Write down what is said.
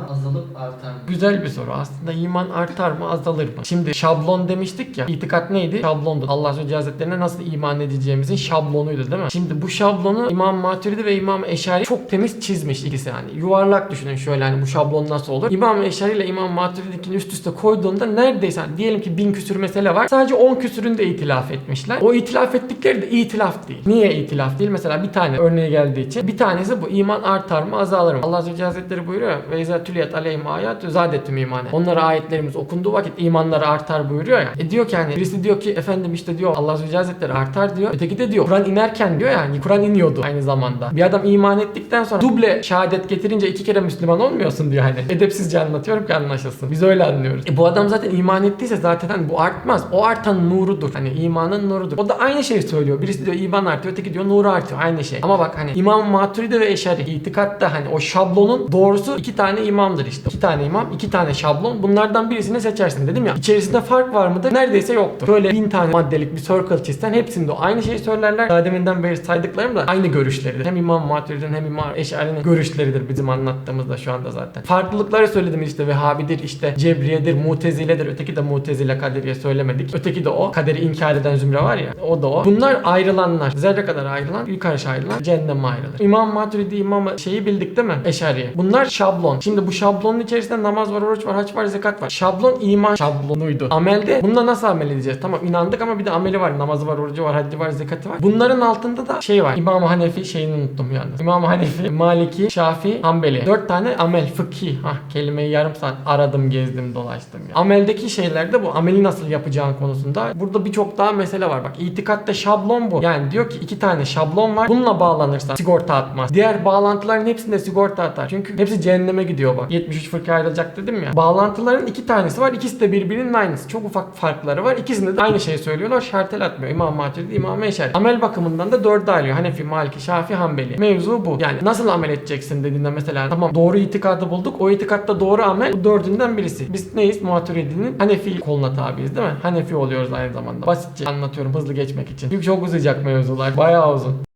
iman azalıp artar mı? Güzel bir soru. Aslında iman artar mı azalır mı? Şimdi şablon demiştik ya. İtikat neydi? Şablondu. Allah Celle Hazretlerine nasıl iman edeceğimizin şablonuydu değil mi? Şimdi bu şablonu İmam Maturidi ve İmam Eşari çok temiz çizmiş ikisi yani. Yuvarlak düşünün şöyle hani bu şablon nasıl olur? İmam Eşari ile İmam Maturidi'nin üst üste koyduğunda neredeyse hani diyelim ki bin küsür mesele var. Sadece 10 küsüründe itilaf etmişler. O itilaf ettikleri de itilaf değil. Niye itilaf değil? Mesela bir tane örneği geldiği için. Bir tanesi bu iman artar mı azalır mı? Allah Celle Hazretleri buyuruyor. Ve tüliyet aleyhim ayatü zâdetüm imane. Onlara ayetlerimiz okunduğu vakit imanları artar buyuruyor ya. E diyor ki hani birisi diyor ki efendim işte diyor Allah Azze artar diyor. Öteki de diyor Kur'an inerken diyor yani Kur'an iniyordu aynı zamanda. Bir adam iman ettikten sonra duble şehadet getirince iki kere Müslüman olmuyorsun diyor hani. Edepsizce anlatıyorum ki anlaşılsın. Biz öyle anlıyoruz. E bu adam zaten iman ettiyse zaten hani bu artmaz. O artan nurudur. Hani imanın nurudur. O da aynı şeyi söylüyor. Birisi diyor iman artıyor, öteki diyor nuru artıyor. Aynı şey. Ama bak hani İmam Maturidi ve Eşari itikatta hani o şablonun doğrusu iki tane imamdır işte. İki tane imam, iki tane şablon. Bunlardan birisini seçersin dedim ya. İçerisinde fark var mıdır? Neredeyse yoktur. Böyle bin tane maddelik bir circle çizsen hepsinde aynı şeyi söylerler. Daha deminden beri saydıklarım da aynı görüşleridir. Hem İmam Maturidi'nin hem İmam Eşari'nin görüşleridir bizim anlattığımızda şu anda zaten. Farklılıkları söyledim işte Vehhabidir, işte Cebriyedir, Muteziledir. Öteki de Mutezile Kaderiye söylemedik. Öteki de o. Kaderi inkar eden zümre var ya. O da o. Bunlar ayrılanlar. Zerre kadar ayrılan, yukarı ayrılan cehenneme ayrılır. İmam Maturidi, İmam şeyi bildik değil mi? Eşariye. Bunlar şablon. Şimdi bu şablonun içerisinde namaz var, oruç var, haç var, zekat var. Şablon iman şablonuydu. Amelde bununla nasıl amel edeceğiz? Tamam inandık ama bir de ameli var. Namazı var, orucu var, haccı var, zekatı var. Bunların altında da şey var. İmam Hanefi şeyini unuttum yalnız. İmam Hanefi, Maliki, Şafi, Hanbeli. Dört tane amel, fıkhi. Hah kelimeyi yarım saat aradım, gezdim, dolaştım ya. Ameldeki şeylerde bu ameli nasıl yapacağın konusunda. Burada birçok daha mesele var. Bak itikatta şablon bu. Yani diyor ki iki tane şablon var. Bununla bağlanırsan sigorta atmaz. Diğer bağlantıların hepsinde sigorta atar. Çünkü hepsi cehenneme gidiyor bak. 73 fırka ayrılacak dedim ya. Bağlantıların iki tanesi var. İkisi de birbirinin aynısı. Çok ufak farkları var. İkisinde de aynı şeyi söylüyorlar. Şartel atmıyor. İmam Maturidi, İmam Eşer. Amel bakımından da dörde ayrılıyor. Hanefi, Maliki, Şafi, Hanbeli. Mevzu bu. Yani nasıl amel edeceksin dediğinde mesela tamam doğru itikadı bulduk. O itikatta doğru amel bu dördünden birisi. Biz neyiz? Maturidi'nin Hanefi koluna tabiiz değil mi? Hanefi oluyoruz aynı zamanda. Basitçe anlatıyorum hızlı geçmek için. Çünkü çok uzayacak mevzular. Bayağı uzun.